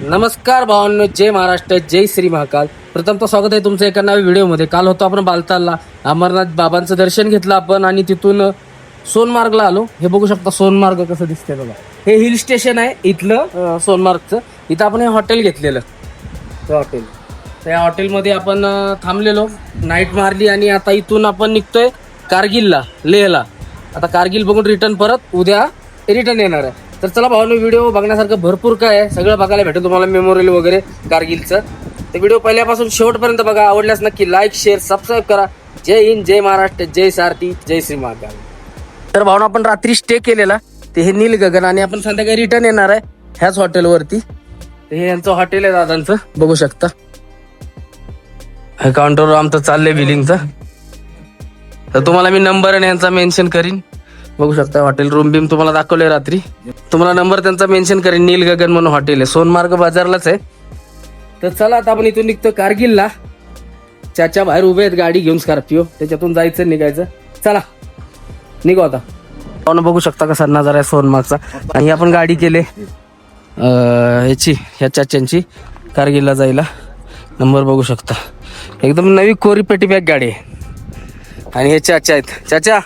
नमस्कार भावांनो जय महाराष्ट्र जय श्री महाकाल. प्रथमतः स्वागत आहे तुमचं एका नव्या व्हिडिओमध्ये. काल होतो आपण बालतालला. अमरनाथ बाबांचं दर्शन घेतलं आपण आणि तिथून सोनमार्गला आलो. हे बघू शकता सोनमार्ग कसं दिसतंय बघा. हे हिल स्टेशन आहे इथलं सोनमार्गचं. इथं आपण हे हॉटेल घेतलेलं. ते हॉटेल. तर या हॉटेलमध्ये आपण थांबलेलो. नाईट मारली आणि आता इथून आपण निघतोय कारगिलला लेहला. आता कारगिल बघून रिटर्न परत उद्या रिटर्न येणार आहे. तर चला भावानो व्हिडिओ बघण्यासारखं भरपूर काय आहे. सगळं बघायला भेटेल तुम्हाला मेमोरियल वगैरे कारगिलचं. तर व्हिडिओ पहिल्यापासून शेवटपर्यंत बघा आवडल्यास नक्की लाईक शेअर सबस्क्राईब करा. जय हिंद जय महाराष्ट्र जय सारथी जय श्री महाकाल. तर भावना आपण रात्री स्टे केलेला. ते हे नील गगन आणि आपण संध्याकाळी रिटर्न येणार आहे ह्याच हॉटेलवरती तर हे यांचं हॉटेल आहे दादांचं. बघू शकता. हे काउंटरवर आमचं चाललंय बिलिंगचं तर तुम्हाला मी नंबर आणि यांचा मेन्शन करीन. बघू शकता हॉटेल रूम बीम तुम्हाला दाखवले रात्री. तुम्हाला नंबर त्यांचा मेन्शन करेन नील गगन म्हणून हॉटेल आहे. सोनमार्ग बाजारलाच आहे. तर चला आता आपण इथून निघतो कारगिलला. चाच्या बाहेर उभे आहेत गाडी घेऊन स्कॉर्पिओ. त्याच्यातून जायचं निघायचं. चला निघू आता. आपण बघू शकता कसा नजारा आहे सोनमार्गचा. आणि आपण गाडी केले. ह्याची ह्या चाच्यांची कारगिलला जायला. नंबर बघू शकता. एकदम नवी कोरी पेटी बॅग गाडी आहे. आणि हे चाचा आहेत. चाचा!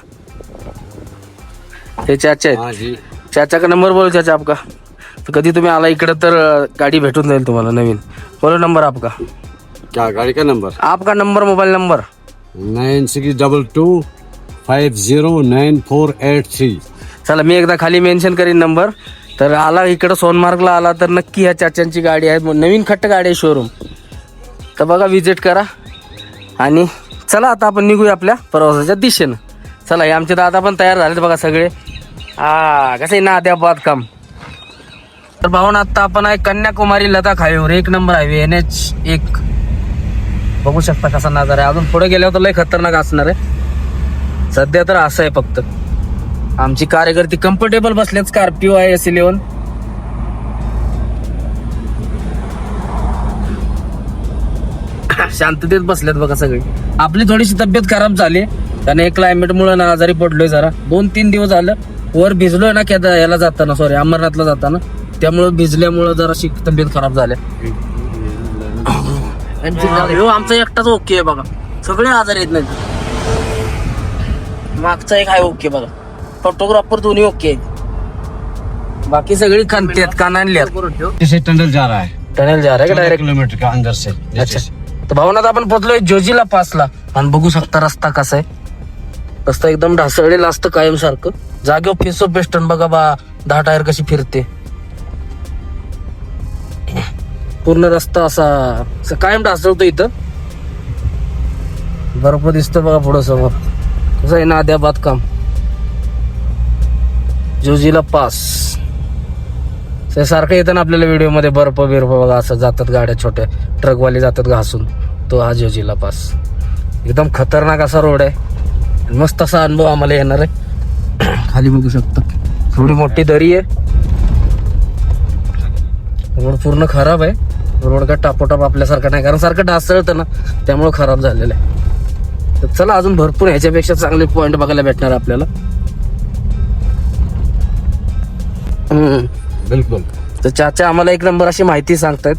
हे चाचा आहेत. हाँ जी. चाचा का नंबर बोलो चाचा आपका. तर कधी तुम्ही आला इकडे तर अं, गाडी भेटून जाईल तुम्हाला नवीन. बोलो नंबर आपका. क्या गाड़ी का नंबर? आपका number mobile number. Nine six double two five zero nine four eight three. चला मी एकदा खाली मेन्शन करीन नंबर. तर आला इकडं सोनमार्गला आला तर नक्की ह्या चाच्यांची गाडी आहे. मग नवीन खट्ट गाडी आहे शोरूम तर बघा विजिट करा. आणि चला आता आपण निघूया आपल्या प्रवासाच्या दिशेनं. चला हे आमचे दादा पण तयार झालेत बघा सगळे. हा कसं आहे ना द्या बाद काम तर भाऊन आता आपण आहे कन्याकुमारी लता हायवेवर एक नंबर हायवे एन एच एक. बघू शकता कसा नजारा आहे. अजून पुढे गेल्यावर तर लय खतरनाक असणार आहे. सध्या तर असं आहे फक्त. आमची कार्यकर्ती कम्फर्टेबल बसल्यात स्कॉर्पिओ आहे एस इलेवन शांततेत बसल्यात बघा सगळे. आपली थोडीशी तब्येत खराब झाली. त्याने क्लायमेट मुळे ना आजारी पडलोय जरा. दोन तीन दिवस झालं वर भिजलोय ना केदा याला जाताना सॉरी अमरनाथला जाताना. त्यामुळं भिजल्यामुळं जरा तब्येत खराब झाल्या. ह्यो आमचा एकटाच ओके आहे बघा. सगळे आजार येत नाहीत मागचा एक आहे ओके बघा. फोटोग्राफर दोन्ही ओके आहेत. बाकी सगळी खनतेत कानांल्यात जैसे टनल जा रहा है. टनेल जा रहा है चौदह डायरेक्ट किलोमीटर का अंदर से अच्छा. तर भावनात आपण पोहोचलोय जोजीला पासला. आणि बघू शकता रस्ता कसा आहे. रस्ता एकदम ढासळलेला असतं कायम सारखं फेस ऑफ पेस्टन बघा बा दहा टायर कशी फिरते. पूर्ण रस्ता असा कायम ढासळतो इथं. बर्फ दिसतं बघा पुढं समोर. कसं आहे नाद्या बांधकाम. जोजीला पास ते सारखं येतं ना आपल्याला व्हिडिओमध्ये बर्फ बिर्फ बघा असं जातात गाड्या छोट्या ट्रकवाले जातात घासून. तो हा जोजीला पास एकदम खतरनाक असा रोड आहे. मस्त असा अनुभव आम्हाला येणार आहे. खाली बघू शकता. थोडी मोठी दरी आहे. रोड पूर्ण खराब आहे. रोड काय टापोटाप आपल्यासारखं नाही. कारण सारखं ढासळतं ना. त्यामुळे खराब झालेलं आहे. तर चला अजून भरपूर ह्याच्यापेक्षा चांगले पॉइंट बघायला भेटणार आपल्याला. बिल्कुल. तर चाचा आम्हाला एक नंबर अशी माहिती सांगतायत.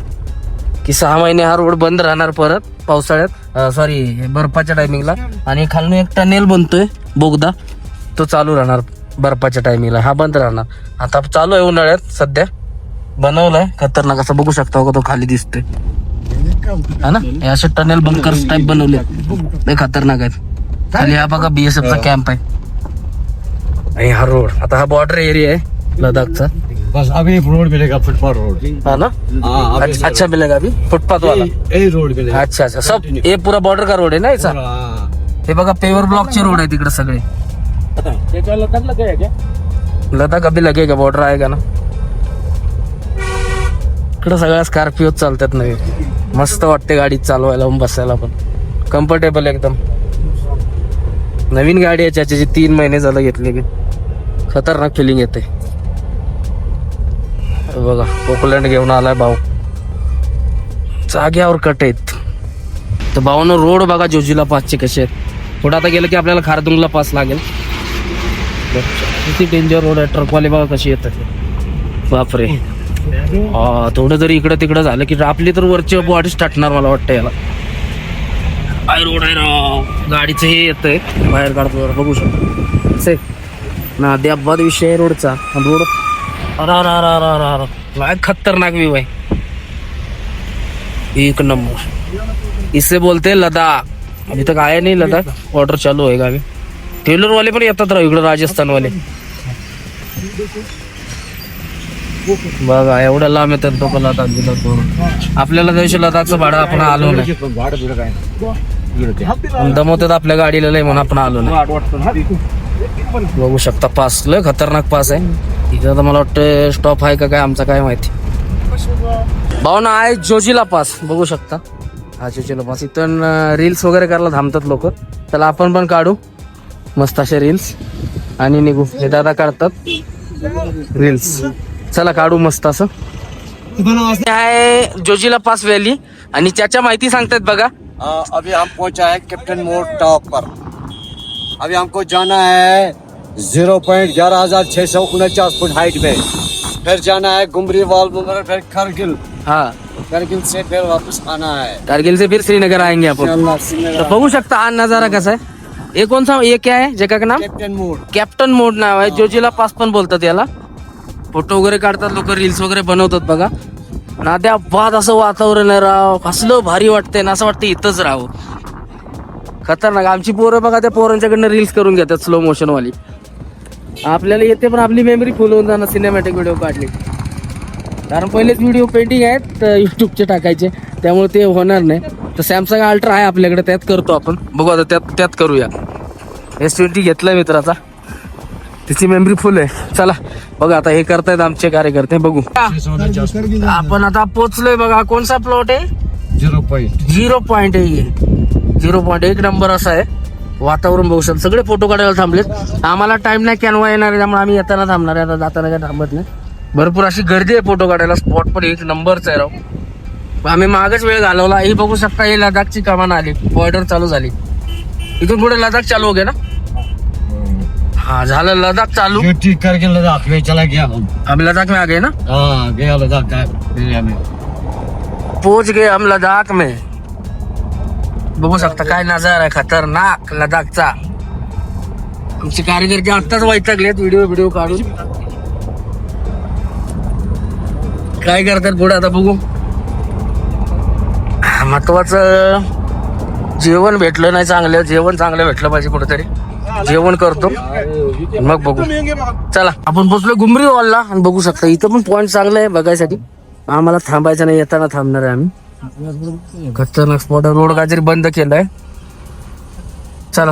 की सहा महिने हा रोड बंद राहणार परत पावसाळ्यात. सॉरी बर्फाच्या टायमिंगला आणि खालून एक टनेल बनतोय बोगदा. तो चालू राहणार बर्फाच्या टायमिंगला हा बंद राहणार. आता चालू आहे उन्हाळ्यात सध्या. बनवलाय. खतरनाक असं बघू शकता बघा तो खाली दिसतोय. हा ना? हे असे टनेल बंकर्स टाईप बनवले. लय खतरनाक आहेत. खाली हा बघा बीएसएफ चा कॅम्प आहे. आणि हा रोड आता हा बॉर्डर एरिया आहे लडाखचा. बस अभी रोड मिलेगा फुटपाथ रोड। हाँ ना? हाँ अभी अच्छा, अच्छा मिलेगा अभी फुटपाथ वाला? यही रोड मिलेगा। अच्छा अच्छा सब ये पूरा बॉर्डर का रोड है ना ऐसा? हाँ। हे बघा पेवर ब्लॉकचे रोड आहे तिकडे सगळे. लदाख अभी लगेगा बॉर्डर आएगा ना? इकडे सगळ्या स्कॉर्पिओ चालतात नवीन मस्त वाटते गाडी चालवायला आणि बसायला पण. कम्फर्टेबल एकदम. नवीन गाडी आहे त्याची तीन महिने झालं घेतलेली खतरनाक फिलिंग येते. बघा पोकलँड घेऊन आलाय भाऊ. जाग्यावर कट आहेत. तर भावानं रोड बघा जोजीला पासचे कसे आहेत. पुढे आता गेलं की आपल्याला खारदुंगला पास लागेल. किती डेंजर रोड आहे ट्रकवाले बघा कशी येतात. बापरे. हा, थोडं जरी इकडं तिकडं झालं की आपली तर वरची बॉडीच टाटणार मला वाटतं याला. काय रोड आहे राव. गाडीचं हे येतंय. बाहेर काढतो बघू शकतो. से ना अपघात विषय आहे रोडचा. रोड अरा खतरनाक व्यू है एक नंबर. इससे बोलते हैं लद्दाख अभी तक आया नहीं लद्दाख ऑर्डर चालू होएगा अभी. टेलर वाले पण येतात राव इकडं राजस्थान वाले. बघा एवढा लांब येतात लोक लदाख बिदाख आपल्याला त्या लदाखचं भाडं आपण आलो नाही. दमवतात आपल्या गाडीला लय म्हणून आपण आलो नाही. बघू शकता पास. लय खतरनाक पास आहे. इथं तर मला वाटतं स्टॉप आहे का काय आमचा काय माहिती. भाऊ ना आहे जोजिला पास बघू शकता. हा जोजिला पास इथून रील्स वगैरे करायला थांबतात लोक. त्याला आपण पण काढू. मस्त असे रील्स आणि निघू. हे दादा काढतात. रील्स चला काढू मस्त असं. आहे जोजिला पास व्हॅली आणि त्याच्या माहिती सांगतात बघा. अभि अभी हम पहुंचा है कैप्टन मोड़ टॉप पर. अभी हमको जाना है जीरो पॉइंट ग्यारह हजार छह सौ उनचास फुट हाइट में फिर जाना है गुमरी वाल फिर करगिल हा करगिल से फिर वापस आना है कारगिल से फिर श्रीनगर आएंगे आपण से तर बघू शकता हा नजारा कसा आहे हे कोणसा हे काय आहे जगा का नाम कैप्टन मोड़ कॅप्टन मोड नाव आहे जोजिला पास पण बोलतात याला फोटो वगैरे काढतात लोक रील्स वगैरे बनवतात बघा नाद्या बाद असं वातावरण आहे राव कसलं भारी वाटतंय ना असं वाटतं इथंच राहावं खतरनाक आमची पोरं बघा त्या पोरांच्याकडनं रील्स करून घेतात स्लो मोशन वाली आपल्याला येते पण आपली मेमरी फुल होऊन जाणार सिनेमॅटिक व्हिडिओ काढले. कारण पहिलेच व्हिडिओ पेंटिंग आहेत युट्यूबचे टाकायचे. त्यामुळे ते होणार नाही. तर सॅमसंग अल्ट्रा आहे आपल्याकडे त्यात करतो आपण. बघू आता त्यात त्यात करूया. एस ट्वेंटी घेतलाय मित्राचा. तिची मेमरी फुल आहे. चला बघा आता हे करतायत आमचे कार्यकर्ते. बघू. आपण आता पोचलोय बघा. कोणचा प्लॉट आहे? जीरो पॉइंट झिरो पॉईंट आहे झिरो पॉईंट एक नंबर असा आहे. वातावरण बघू शकतो. सगळे फोटो काढायला थांबलेत. आम्हाला टाइम नाही कॅनवा येणार आहे त्यामुळे आम्ही येताना थांबणार आहे. आता जाताना काय थांबत नाही. भरपूर अशी गर्दी आहे फोटो काढायला. स्पॉट पण एक नंबरच आहे राव. आम्ही मागच वेळ घालवला. हे बघू शकता हे लडाखची कमान आली. बॉर्डर चालू झाली. इथून पुढे लडाख चालू हो गया ना? हाँ झालं. लडाख चालू. ड्यूटी करके लद्दाख में चला गया हम. हम लद्दाख में आ गए ना? हाँ गया लद्दाख में। पहुंच गए हम लडाख में। बघू शकता काय नजारा आहे खतरनाक लडाखचा. आमचे कार्यकर्ते आत्ताच वैतागलेत व्हिडिओ व्हिडिओ काढून. काय करतात पुढे आता बघू. महत्वाचं जेवण भेटलं नाही चांगलं जेवण चांगलं भेटलं पाहिजे कुठेतरी. जेवण करतो. मग बघू. चला आपण पोचलो गुमरी वॉलला आणि बघू शकता इथं पण पॉईंट चांगलं आहे बघायसाठी. आम्हाला थांबायचं नाही येताना थांबणार आहे आम्ही. खतरनाक स्पॉट रोड काहीतरी बंद केलाय चला.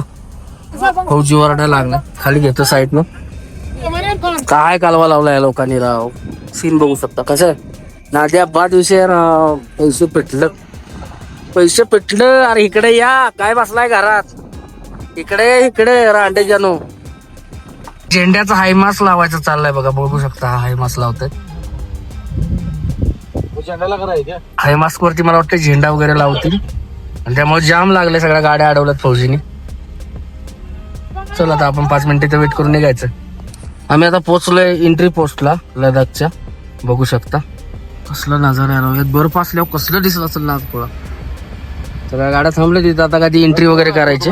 फौजी वरडा लागला. खाली घेतो साईडनं काय कालवा लावलाय लोकांनी राव? सीन बघू शकता. कसं आहे? नाद्या बाद विषय पैसे पेटलं. पैसे पेटलं. अरे इकडे या. काय बसलाय घरात? इकडे इकडे रांडे जानो. झेंड्याचा हायमास लावायचा चाललाय बघा. बघू शकता हायमास लावतोय. हायमास्क वरती मला वाटतं झेंडा वगैरे लावतील. आणि त्यामुळे जाम लागले सगळ्या गाड्या अडवल्यात फौजीने. चला आता आपण पाच मिनिटं वेट करून निघायचं. आम्ही आता पोहोचलोय एंट्री पोस्टला लडाखच्या. बघू शकता. कसलं नजारा आहे बर्फ असल्यावर कसलं दिसलं असेल नागपुरा सगळ्या गाड्या थांबल्या तिथं आता कधी एंट्री वगैरे करायची.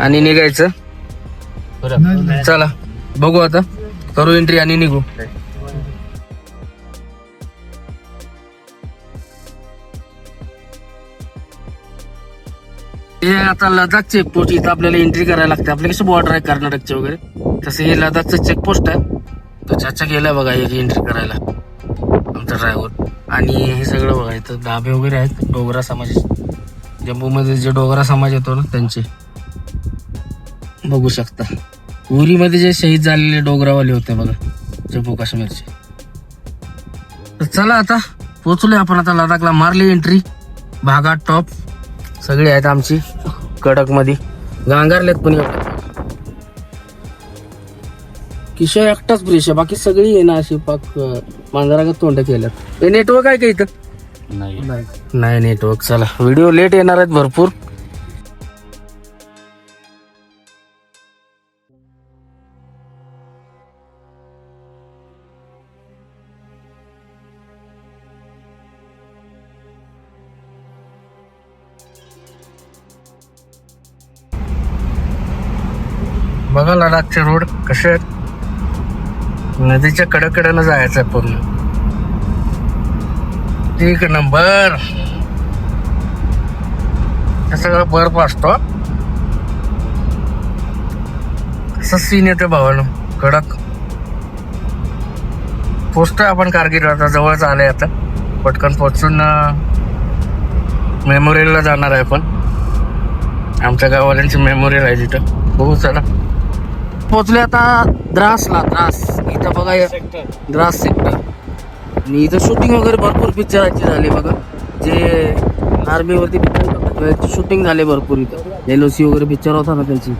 आणि निघायचं. चला बघू आता. करू एंट्री आणि निघू. हे आता लडाख चेकपोस्ट इथं आपल्याला एंट्री करायला लागते. आपल्या कसं बॉर्डर आहे कर्नाटकचे वगैरे? तसं हे लडाखचं चेकपोस्ट आहे. तो चाचा गेला बघा एक एंट्री करायला. आमचा ड्रायव्हर आणि हे सगळं बघा इथं धाबे वगैरे आहेत. डोगरा समाज जम्मूमध्ये जे डोगरा समाज येतो ना त्यांचे. बघू शकता. उरीमध्ये जे शहीद झालेले डोगरावाले होते बघा जम्मू काश्मीरचे. तर चला आता पोचलोय आपण आता लडाखला मारली एंट्री भागा टॉप सगळी आहेत आमची कडकमध्ये गांगारलेत पण एवढे. किशोर एकटाच ब्रिश आहे बाकी सगळी आहे ना अशी पाक मांजरागत तोंड केल्यात. नेटवर्क आहे का इथं? नहीं. नाही नेटवर्क चला व्हिडिओ लेट येणार आहेत भरपूर. बघा रोड कसे आहेत? नदीच्या कडेकडेनं जायचं आहे पूर्ण. एक नंबर. सगळा बर्फ असतो. असं सीन येतो भावानं कडक. पोचतोय आपण कारगिल आता जवळच आले आता. पटकन पोचून मेमोरियलला जाणार आहे आपण. आमच्या गाववाल्यांची मेमोरियल आहे तिथं. बघू चला. पोचले आता द्रासला द्रास. इथं बघा या. द्रास सेक्टर आणि इथं शूटिंग वगैरे भरपूर पिक्चरांची झाली बघा. जे आर्मीवरती पिक्चर शूटिंग झाले भरपूर इथं. एल सी वगैरे पिक्चर होता ना त्याची.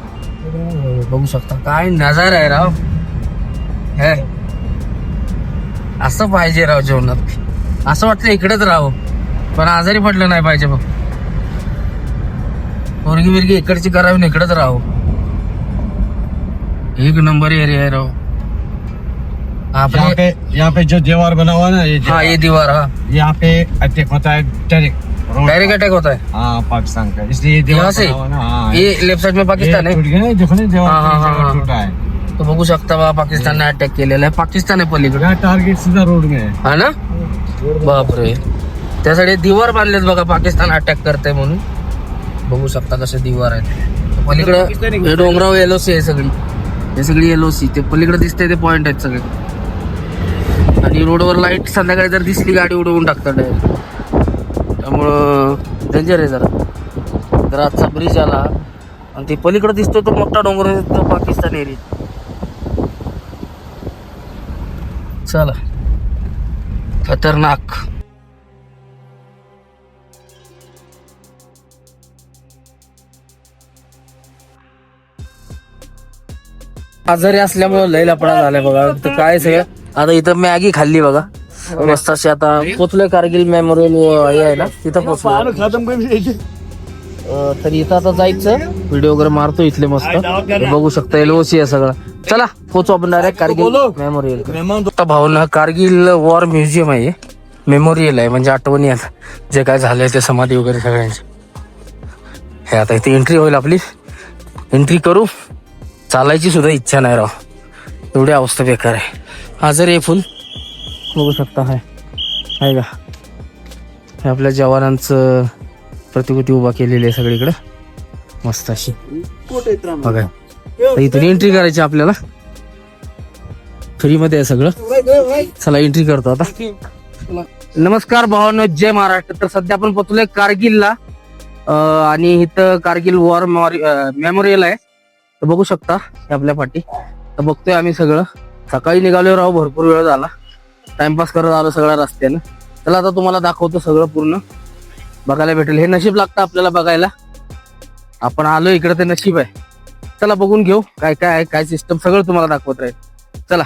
बघू शकता. काय नजारा आहे राव. हे. असं पाहिजे राव जेवणात. असं वाटतं इकडेच राहावं पण आजारी पडलं नाही पाहिजे बघ. पोरगी बिरगी इकडची करावी इकडेच राहावं. एक नंबर एरिया आहे राव. यहाँ पे यहाँ पे जो दीवार बना हुआ है ना ये हाँ दीवार, ये दीवार हाँ. यहाँ पे अटैक होता है डायरेक्ट रोड डायरेक्ट अटैक होता है? हाँ पाकिस्तान का। इसलिए ये दीवार से? बना हुआ है ना हाँ ये लेफ्ट साइड में पाकिस्तान ये है? टूट गया ना देखो ना दीवार हाँ, हाँ, पूरी हाँ, जगह हाँ। टूटा है। तो बघू शकता बा पाकिस्तानने अटॅक केलेला आहे. पाकिस्तान आहे पलीकडे. टारगेट सीधा रोड में है हा ना? बापरे. त्यासाठी दिवार बांधलेत बघा पाकिस्तान अटॅक करते म्हणून. बघू शकता कसे दिवार आहेत. पलीकडे हे डोंगराव एलओसी आहे सगळी. हे सगळी एलओसी ते पलीकडे दिसते ते पॉईंट आहेत सगळे. आणि रोडवर लाइट संध्याकाळी जर दिसली गाडी उडवून टाकतात डायरेक्ट त्यामुळं डेंजर आहे जरा. जर आजचा ब्रिज आला आणि ते पलीकडे दिसतो तो मोठा डोंगर तो पाकिस्तान एरिया चला. खतरनाक. आजारी असल्यामुळे लय लपडा झालाय बघा. तर काय सगळं? आता इथं मॅगी खाल्ली बघा. मस्त अशी आता पोचलोय कारगिल मेमोरियल हे आहे ना तिथं पोचलो तर इथं आता जायचं. व्हिडिओ वगैरे मारतो इथले मस्त. बघू शकता एलओसी आहे सगळं. चला पोचू आपण डायरेक्ट कारगिल मेमोरियल आता भावना कारगिल वॉर म्युझियम आहे. मेमोरियल आहे म्हणजे आठवणी आहेत. जे काय झालंय ते समाधी वगैरे सगळ्यांची. हे आता इथे एंट्री होईल आपली. एंट्री करू. चालायची सुद्धा इच्छा नाही राव. एवढी अवस्था बेकार आहे. आजारी आहे फुल. बघू शकता हाय. आहे का? हे आपल्या जवानांचं प्रतिकृती उभा केलेली आहे सगळीकडे. मस्त अशी. बघा. इथून एंट्री करायची आपल्याला. फ्रीमध्ये आहे सगळं. चला एंट्री करतो आता. नमस्कार भावानो जय महाराष्ट्र. तर सध्या आपण पोहोचलोय कारगिलला. आणि इथं कारगिल वॉर मेमोरियल आहे. तर बघू शकता हे आपल्या पाठी. तर बघतोय आम्ही सगळं. सकाळी निघालो राहू भरपूर वेळ झाला. टाइमपास करत आलो सगळ्या रस्त्यानं. चला आता तुम्हाला दाखवतो सगळं पूर्ण. बघायला भेटेल. हे नशीब लागतं आपल्याला बघायला. आपण आलो इकडे ते नशीब आहे. चला बघून घेऊ काय काय आहे काय सिस्टम सगळं तुम्हाला दाखवत राहील. चला.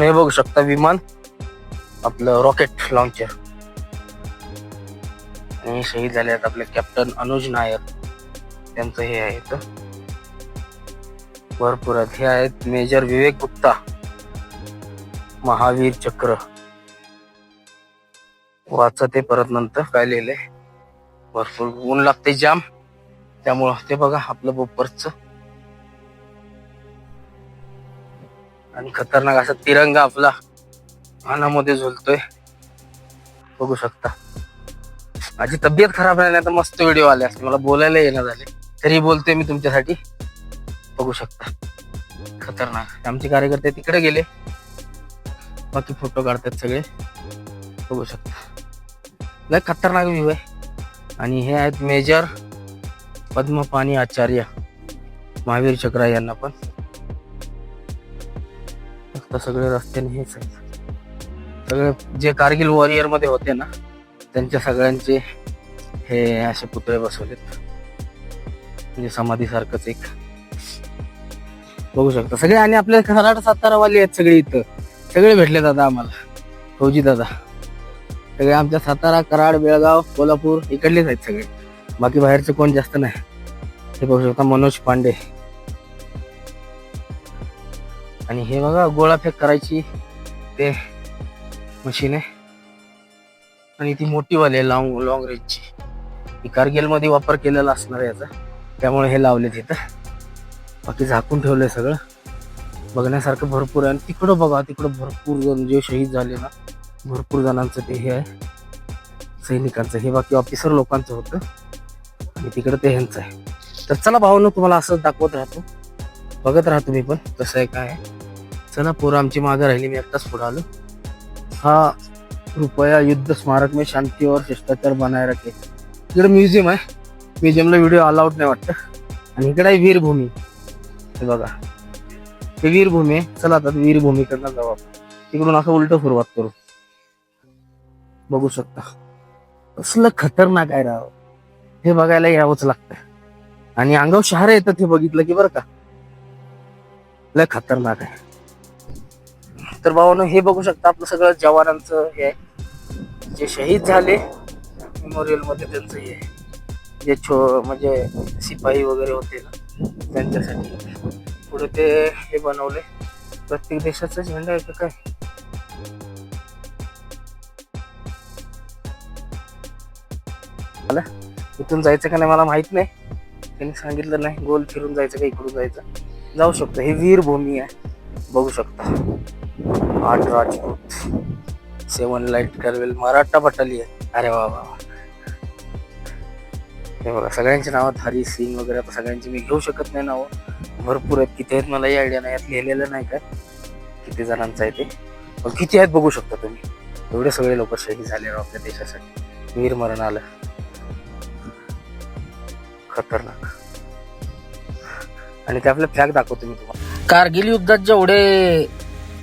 हे बघू शकता विमान. आपलं रॉकेट लॉन्चर आणि शहीद झाले आहेत आपले कॅप्टन अनुज नायर. त्यांचं हे आहे भरपूर आहेत. हे आहेत मेजर विवेक गुप्ता. महावीर चक्र. वाचा ते परत नंतर. काय लिहिले भरपूर ऊन लागते जाम. त्यामुळं ते बघा आपलं बोपरच. आणि खतरनाक असा तिरंगा आपला. अनामध्ये झुलतोय. बघू शकता. माझी तब्येत खराब राहिली नाही तर मस्त व्हिडिओ आले असते मला बोलायला येणं झाले. तरी बोलतोय मी तुमच्यासाठी. बघू शकता. खतरनाक. आमचे कार्यकर्ते तिकडे गेले. बाकी फोटो काढतात सगळे. बघू शकता. लय खतरनाक व्ह्यू आहे. आणि हे आहेत मेजर पद्मपाणी आचार्य महावीर चक्रा यांना पण. फक्त सगळे रस्त्याने हे सगळे जे कारगिल वॉरियरमध्ये होते ना त्यांच्या सगळ्यांचे हे असे पुतळे बसवलेत. म्हणजे समाधीसारखंच एक. बघू शकता. सगळे आणि आपल्या कराड सातारावाले आहेत सगळे इथं. सगळे भेटले दादा आम्हाला. फौजी दादा. सगळे आमच्या सातारा कराड बेळगाव कोल्हापूर इकडलेच आहेत सगळे. बाकी बाहेरचे कोण जास्त नाही. हे बघू शकता मनोज पांडे. आणि हे बघा गोळा फेक करायची ते मशीन आहे. आणि ती मोठी वाली आहे लॉंग लॉंग रेंजची ही कारगिलमध्ये वापर केलेला असणार आहे याचा. त्यामुळे हे लावले तिथं बाकी झाकून ठेवलं आहे सगळं. बघण्यासारखं भरपूर आहे. आणि तिकडं बघा तिकडं भरपूर जण जे शहीद झाले ना भरपूर जणांचं ते हे आहे. सैनिकांचं. हे बाकी ऑफिसर लोकांचं होतं. आणि तिकडं ते ह्यांचं आहे. तर चला भावानं तुम्हाला असंच दाखवत राहतो. बघत राहतो मी पण कसं आहे काय चला पोरं आमची मागं राहिली. मी एकटाच पुढं आलो. हा कृपया युद्ध स्मारक में शांती और शिष्टाचार बनाए रखे। इकडे म्युझियम आहे म्युझियमला व्हिडिओ अलाउड नाही वाटतं आणि इकडे आहे वीरभूमी। हे बघा। हे वीरभूमी आहे चला आता वीरभूमीकडनं जाऊ आपण तिकडून असं उलट सुरुवात करू। बघू शकता। कसलं खतरनाक आहे राव। हे बघायला यावंच लागतं। आणि अंगाव शहर येतात हे बघितलं की बरं का? लय खतरनाक आहे. तर भावानो हे बघू शकता आपलं सगळं जवानांचं हे आहे. जे शहीद झाले मेमोरियलमध्ये त्यांचं हे आहे. जे छो म्हणजे शिपाई वगैरे होते ना त्यांच्यासाठी पुढे ते हे बनवले. प्रत्येक देशाचा झेंडा आहे का काय? मला इथून जायचं का नाही मला माहीत नाही. त्यांनी सांगितलं नाही गोल फिरून जायचं का इकडून जायचं. जाऊ शकतो. हे वीरभूमी आहे. बघू शकता. आठ Rajput seven light cavalry. Maratha battalion. अरे वा वा हे बघा सगळ्यांची नावं हरी सिंग वगैरे आता सगळ्यांची मी घेऊ शकत नाही नावं. भरपूर आहेत. किती आहेत मलाही आयडिया नाही. यात लिहिलेलं नाही काय किती जणांचं आहे ते? पण किती आहेत बघू शकता तुम्ही. एवढे सगळे लोक शहीद झाले आपल्या देशासाठी. वीर मरण आलं. खतरनाक. आणि ते आपलं फ्लॅग दाखवतो मी तुम्हाला. कारगिल युद्धात जेवढे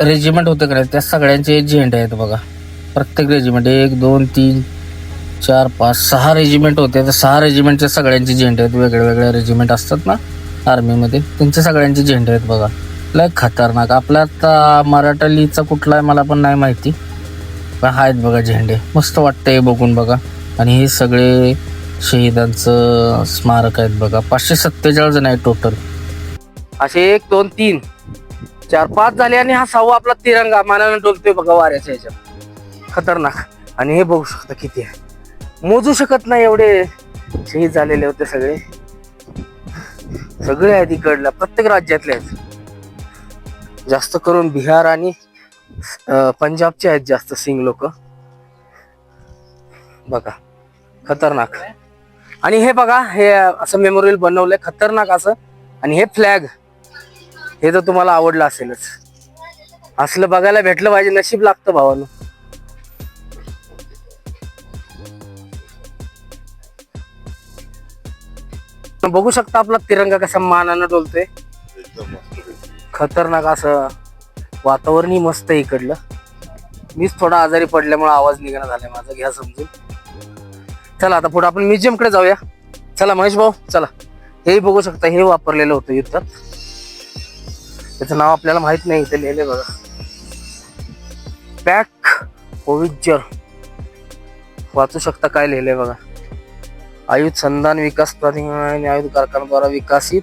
रेजिमेंट होते का त्या सगळ्यांचे झेंडे आहेत बघा. प्रत्येक रेजिमेंट एक दोन तीन चार पाच सहा रेजिमेंट होते. तर सहा रेजिमेंटचे सगळ्यांचे झेंडे आहेत. वेगळे वेगळे रेजिमेंट असतात ना आर्मीमध्ये त्यांचे सगळ्यांचे झेंडे आहेत बघा. लय खतरनाक. आपला आता मराठा कुठला आहे मला पण नाही माहिती. पण आहेत बघा झेंडे. मस्त वाटतं हे बघून बघा. आणि हे सगळे शहीदांचं स्मारक आहेत बघा. पाचशे सत्तेचाळीस जण आहेत टोटल असे एक दोन तीन चार पाच झाले आणि हा सहावा आपला तिरंगा मानानं डोलतोय बघा वाऱ्याच्या ह्याच्यात. खतरनाक. आणि हे बघू शकता किती आहे. मोजू शकत नाही एवढे. शहीद झालेले होते सगळे. सगळे आहेत इकडल्या प्रत्येक राज्यातले आहेत. जास्त करून बिहार आणि पंजाबचे आहेत जास्त सिंग लोक. बघा. खतरनाक. आणि हे बघा हे असं मेमोरियल बनवलंय. खतरनाक असं. आणि हे फ्लॅग हे तर तुम्हाला आवडलं असेलच. असलं बघायला भेटलं पाहिजे नशीब लागतं भावानं. बघू शकता आपला तिरंगा कसा मानानं डोलतोय. खतरनाक असं वातावरणही मस्त आहे इकडलं. मीच थोडा आजारी पडल्यामुळे आवाज निघणं झालाय माझा घ्या समजून. चला आता पुढे आपण म्युझियमकडे जाऊया. चला महेश भाऊ चला. हे बघू शकता हे वापरलेलं होतं युद्धात. त्याचं नाव आपल्याला माहीत नाही इथे लिहिले बघा. पॅक ओविजर वाचू शकता काय लिहिलंय बघा. आयुध संधान विकास प्राधिकरण आयुध कारखाना द्वारा हे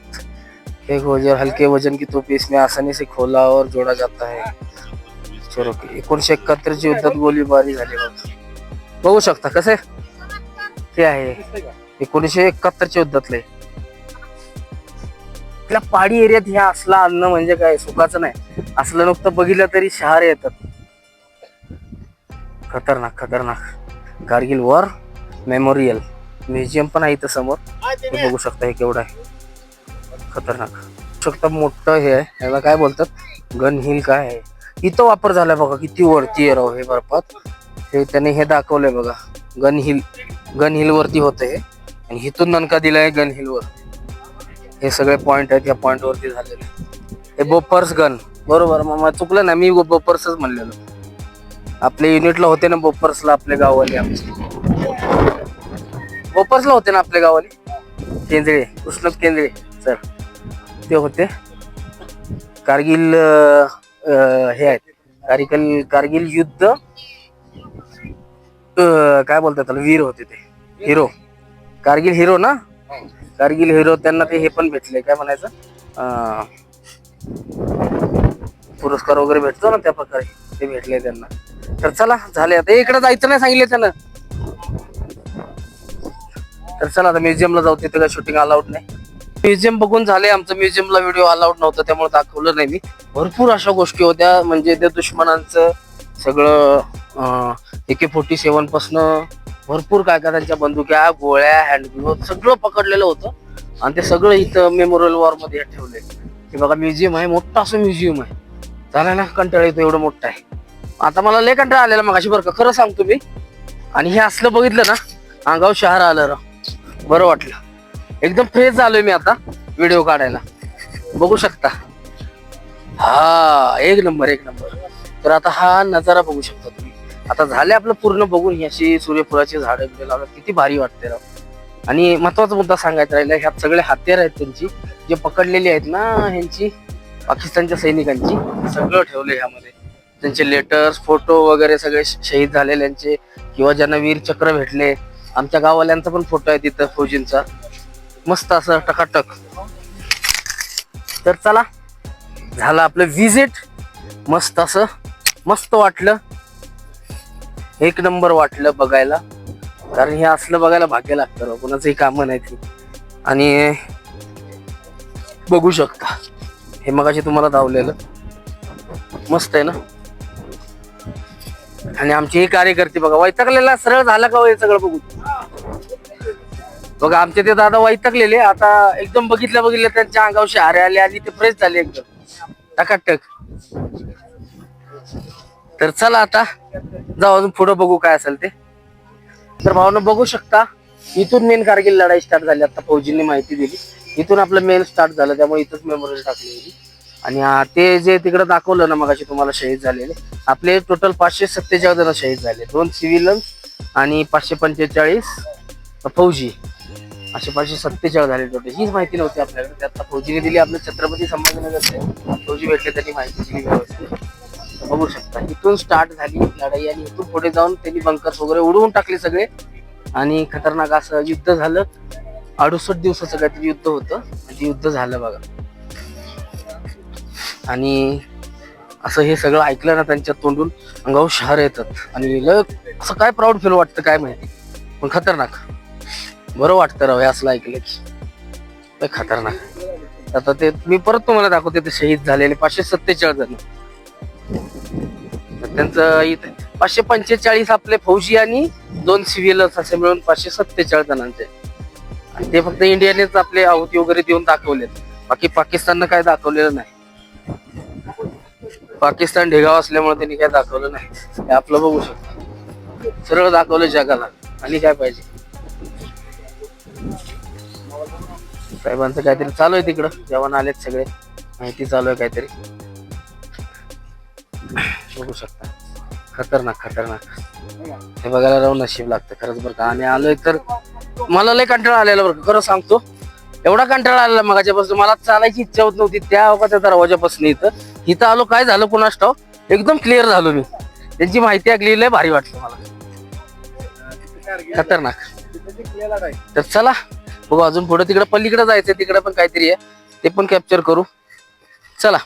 एक वजन हल्के वजन की तोपी इसमें आसानी से खोला और जोड़ा जाता है. चलो एकोणीशे ची युद्धात गोळीबारी झाली बघा. बघू शकता कसे? ते आहे. एकोणीशे एकाहत्तरच्या युद्धातले आपल्या पहाडी एरियात ह्या असला अन्न म्हणजे काय सुखाचं नाही. असलं नुकतं बघितलं तरी शहर येतात. खतरनाक खतरनाक. Kargil war memorial. म्युझियम पण आहे इथं समोर. हे बघू शकता हे केवढं आहे. खतरनाक. शकता मोठं हे आहे. याला काय बोलतात? गन हिल काय आहे? इथं वापर झालाय बघा किती वरती आहे राव हे बर्फात. हे त्याने हे दाखवलंय बघा. गन हिल गन हिल वरती होत हे. आणि इथून ननका दिलाय गन हिल वर हे सगळे पॉईंट आहेत या पॉईंटवरती झालेले हे बोपर्स गन बरोबर मग मला चुकलं ना मी बोपर्सच म्हणलेलो. आपल्या युनिटला होते ना बोपर्सला आपले गाववाले आमचे. बोपर्सला होते ना आपले गाववाले? केंद्रे कृष्ण केंद्रे. सर ते होते. कारगिल हे आहेत. कारगिल कारगिल युद्ध काय बोलतात त्याला? वीर होते ते. हिरो. कारगिल हिरो ना? कारगिल हिरो त्यांना ते हे पण भेटले काय म्हणायचं? पुरस्कार वगैरे भेटतो ना त्या प्रकारे ते भेटले त्यांना. तर चला झाले आता. इकडे जायचं नाही सांगितलं त्यानं. तर चला आता म्युझियमला जाऊ तिथे काय शूटिंग अलाउड नाही. म्युझियम बघून झाले आमचं. म्युझियमला व्हिडिओ अलाउड नव्हतं त्यामुळे दाखवलं नाही मी. भरपूर अशा गोष्टी होत्या म्हणजे त्या दुश्मनांचं सगळं एके फोर्टी सेवन पासनं भरपूर काय काय त्यांच्या बंदुक्या गोळ्या हँडग्लोव सगळं पकडलेलं होतं. आणि ते सगळं इथं मेमोरियल वॉरमध्ये ठेवले हे बघा म्युझियम आहे मोठा असं म्युझियम आहे. चालायला कंटाळा येतो एवढं मोठा आहे. आता मला लय कंटाळा आलेला मग बरं का खरं सांगतो मी. आणि हे असलं बघितलं ना अंगाव शहर आलं राव बरं वाटलं. एकदम फ्रेश झालोय मी आता व्हिडिओ काढायला. बघू शकता. हा एक नंबर एक नंबर तर आता हा नजारा बघू शकता तुम्ही. आता झाले आपलं पूर्ण बघून अशी सूर्यफुलाची झाडं लावलं. किती भारी वाटते राव आणि महत्त्वाचा मुद्दा सांगायचा राहिला ह्यात सगळे हत्यार आहेत त्यांची. जे पकडलेली आहेत ना ह्यांची पाकिस्तानच्या सैनिकांची सगळं ठेवलं ह्यामध्ये. त्यांचे लेटर्स फोटो वगैरे सगळे शहीद झालेल्यांचे किंवा ज्यांना वीर चक्र भेटले. आमच्या गाववाल्यांचा पण फोटो आहे तिथं फौजींचा. मस्त असं टकाटक. तर चला झालं आपलं विजिट मस्त असं मस्त वाटलं. एक नंबर वाटलं बघायला. कारण हे असलं बघायला भाग्य लागतं कोणाचंही काम नाही ती. आणि बघू शकता. हे मगाशी तुम्हाला धावलेलं. मस्त आहे ना? आणि आमचे हे कार्यकर्ते बघा वैतकलेला सरळ झालं का हो हे सगळं बघू बघा आमचे ते दादा वैतकलेले आता एकदम बघितल्या बघितल्या त्यांच्या अंगावर शहारे आले आणि ते फ्रेश झाले एकदम. टकाटक तर चला आता जाऊ अजून पुढं बघू काय असेल ते. तर भावना बघू शकता इथून मेन कारगिल लढाई स्टार्ट झाली. आता फौजींनी माहिती दिली. इथून आपलं मेन स्टार्ट झालं त्यामुळे इथंच मेमोरियल टाकली होती आणि ते जे तिकडे दाखवलं ना मगाशी तुम्हाला शहीद झालेले आपले टोटल पाचशे सत्तेचाळीस जण शहीद झाले. दोन सिव्हिलन आणि पाचशे पंचेचाळीस फौजी. असे पाचशे सत्तेचाळीस झाले टोटल हीच माहिती नव्हती आपल्याकडे. त्यात फौजीने दिली आपले छत्रपती संभाजीनगरचे. फौजी भेटले त्यांनी माहिती दिली व्यवस्थित. बघू शकता. इथून स्टार्ट झाली लढाई आणि इथून पुढे जाऊन त्यांनी बंकर्स वगैरे उडवून टाकले सगळे. आणि खतरनाक असं युद्ध झालं. अडुसष्ट दिवसाचं काहीतरी युद्ध होतं. म्हणजे युद्ध झालं बघा. आणि असं हे सगळं ऐकलं ना त्यांच्या तोंडून अंगावर शहर येतात. आणि लय असं काय प्राऊड फील वाटतं काय माहिती. पण खतरनाक. बरं वाटतं राव हे असलं ऐकलं की. खतरनाक. आता ते मी परत तुम्हाला दाखवते ते शहीद झालेले पाचशे सत्तेचाळीस जण. त्यांचं इथे पाचशे पंचेचाळीस आपले फौजी आणि दोन सिव्हिलच असे मिळून पाचशे सत्तेचाळीस जणांचे आणि ते फक्त इंडियानेच आपले आहुती वगैरे देऊन दाखवलेत. बाकी पाकिस्ताननं काय दाखवलेलं नाही. पाकिस्तान ढेगाव असल्यामुळे त्यांनी काय दाखवलं नाही. हे आपलं बघू शकतो. सरळ दाखवलं जगाला. आणि काय पाहिजे? साहेबांचं काहीतरी चालू आहे तिकडं. जवान आलेत सगळे. माहिती चालू आहे काहीतरी. बघू शकता. खतरनाक खतरनाक. हे बघायला राहून नशीब लागतं खरंच बरं का. आणि आलोय तर मला लय कंटाळा आलेला बरं का, खरं सांगतो एवढा कंटाळा आलेला मगाच्यापासून. मला चालायची इच्छा होत नव्हती त्या अवकाच्या दरवाजापासून इथं. इथं आलो काय झालं कुणास ठाव एकदम क्लिअर झालो मी. त्यांची माहिती ऐकली लय भारी वाटलं मला. खतरनाक. तर चला बघू अजून पुढे. तिकडे पलीकडे जायचं तिकडे पण काहीतरी आहे. ते पण कॅप्चर करू. चला.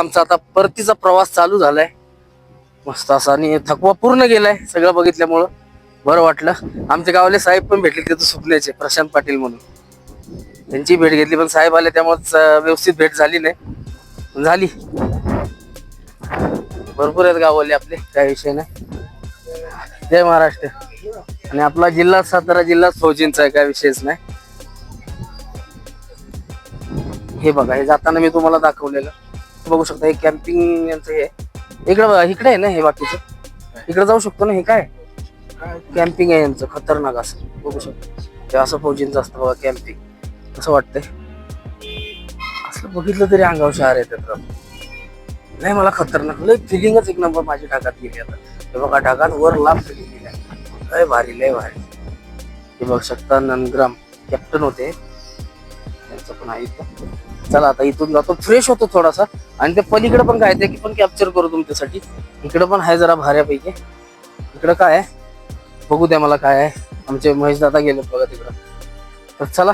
आमचा आता परतीचा प्रवास चालू झालाय. मस्त असा आणि थकवा पूर्ण गेलाय सगळं बघितल्यामुळं. बरं वाटलं. आमचे गावाले साहेब पण भेटले तिथं सुपण्याचे प्रशांत पाटील म्हणून. त्यांची भेट घेतली पण साहेब आले त्यामुळे व्यवस्थित भेट झाली नाही. झाली. भरपूर आहेत गाववाले आपले काय विषय नाही. जय महाराष्ट्र. आणि आपला जिल्हा सातारा जिल्हा फौजींचा आहे काय विषयच नाही. हे बघा हे जाताना मी तुम्हाला दाखवलेलं. बघू शकता हे कॅम्पिंग यांचं हे. इकडे इकडे आहे ना हे बाकीचं? इकडे जाऊ शकतो ना हे काय? कॅम्पिंग आहे यांचं खतरनाक असं. बघू शकतो. हे असं फौजींचं असतं बघा कॅम्पिंग असं वाटतंय? असं बघितलं तरी अंगावर शहर येतात नाही मला खतरनाक. लय फिलिंगच एक नंबर माझी ढाकात गेली आता. हे बघा ढाकात वर लांब फिलिंग गेली आहे. लय भारी लय भारी. हे बघ शकता नंदग्राम कॅप्टन होते. त्यांचं पण आहे चला आता इथून जातो. फ्रेश होतो थोडासा. आणि ते पलीकडे पण काय ते की पण कॅप्चर करू तुमच्यासाठी. इकडे पण आहे जरा भाऱ्यापैकी. इकडं काय आहे? बघू द्या मला काय आहे. आमचे महेश दादा गेले बघा तिकडं. तर चला.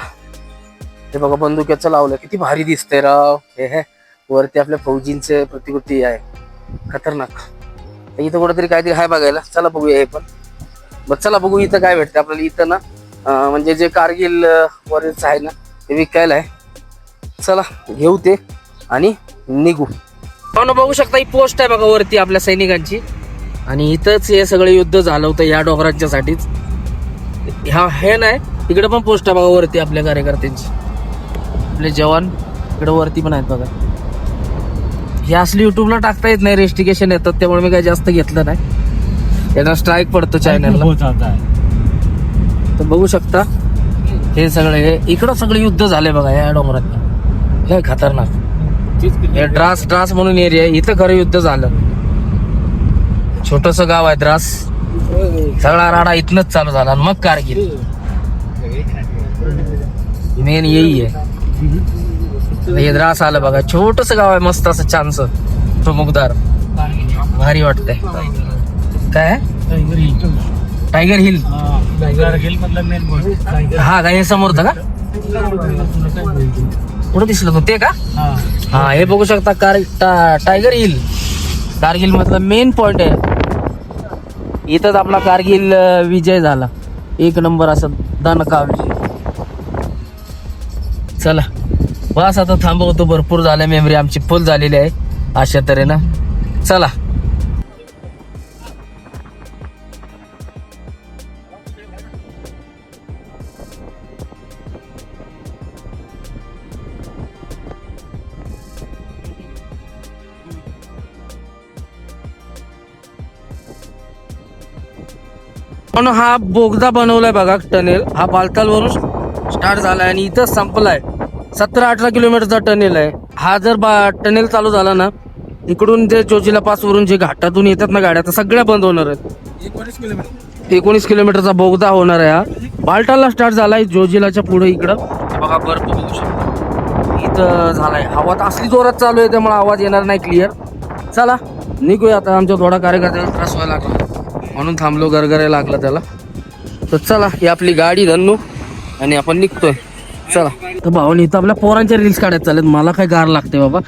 हे बघा बंदुक्याचं लावलं. किती भारी दिसतंय राव. हे हे. वरती आपल्या फौजींचे प्रतिकृती आहे. खतरनाक. तर इथं कुठेतरी काहीतरी आहे बघायला. चला बघूया हे पण. बरं चला बघू इथं काय भेटतं आपल्याला. इथं ना म्हणजे जे कारगिल वरच आहे ना ते विकायला आहे. चला घेऊ ते आणि निघू. पाहुणं बघू शकता ही पोस्ट आहे बघा वरती आपल्या सैनिकांची. आणि इथंच हे सगळं युद्ध झालं होतं या डोंगरांच्या साठीच ह्या हे नाही तिकडे पण पोस्ट आहे बघा वरती आपल्या कार्यकर्त्यांची. आपले जवान इकडे वरती पण आहेत बघा. हे असली युट्यूबला टाकता येत नाही रेस्टिकेशन येतात त्यामुळे मी काही जास्त घेतलं नाही. त्यांना स्ट्राईक पडतो चॅनलला तर बघू शकता हे सगळे हे इकडं सगळे युद्ध झाले बघा या डोंगरात. लय खतरनाक. हे ड्रास ड्रास म्हणून एरिया आहे. इथं खरं युद्ध झालं. छोटस गाव आहे द्रास. सगळा राडा इथनच चालू झाला मग कारगिल. मेन येई आहे. हे द्रास आलं बघा. छोटस गाव आहे मस्त असं छानस. चमकदार भारी वाटतंय. काय? टायगर हिल हा का हे समोर का? कुठं दिसलं होतं ते का? हा. हे बघू शकता कार टायगर हिल. कारगिल मधला मेन पॉइंट आहे. इथंच आपला कारगिल विजय झाला. एक नंबर असं दणकावली चला. बस आता थांबवतो. भरपूर झाल्या मेमरी आमची फुल झालेली आहे. अशा तऱ्हेनं. चला. पण हा बोगदा बनवलाय बघा टनेल. हा बालताल वरून स्टार्ट झालाय आणि इथं संपलाय. सतरा अठरा किलोमीटरचा टनेल आहे. हा जर बा टनेल चालू झाला ना इकडून जे जोजिला पास वरून जे घाटातून येतात ना गाड्या त्या सगळ्या बंद होणार आहेत. एकोणीस किलोमीटरचा बोगदा होणार आहे हा. बालटालला स्टार्ट झालाय जोजिलाच्या पुढे इकडं. बघा बर्फ बघू शकता. इथं झालाय. हवा तर असली जोरात चालू आहे त्यामुळे आवाज येणार नाही क्लिअर चला निघूया आता आमच्या थोडा कार्यकर्त्याला त्रास व्हायला लागला. म्हणून थांबलो गरगरायला लागला त्याला तर चला ही आपली गाडी धन्नू आणि आपण निघतोय चला तर भावानी इथं आपल्या पोरांच्या रील्स काढायला चालेल मला काय गार लागते बाबा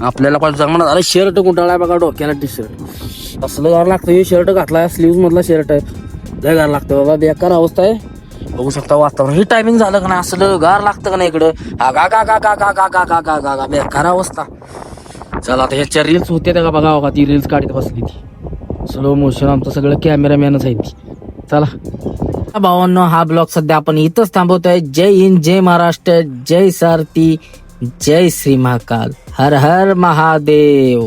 आपल्याला पण जमणार अरे शर्ट कुंटाळा बघा डोक्याला टी शर्ट असलं गार लागतं हे शर्ट घातला स्लीव्ह मधला शर्ट आहे लय गार लागतं बाबा बेकार अवस्था आहे बघू शकता वातावरण ही टायमिंग झालं का नाही असलं गार लागतं का नाही इकडं हा गा गा गा गा गा गा गा गा गा गा बेकार अवस्था चला आता ह्याच्या रील्स होते त्या का बघा बघा ती रील्स काढत बसली ती स्लो मोशन आमचं सगळं कॅमेरामॅनच आहे ती. चला. भावांनो हा ब्लॉग सध्या आपण इथंच थांबवतोय. जय हिंद जय महाराष्ट्र जय सारथी जय श्री महाकाल. हर हर महादेव.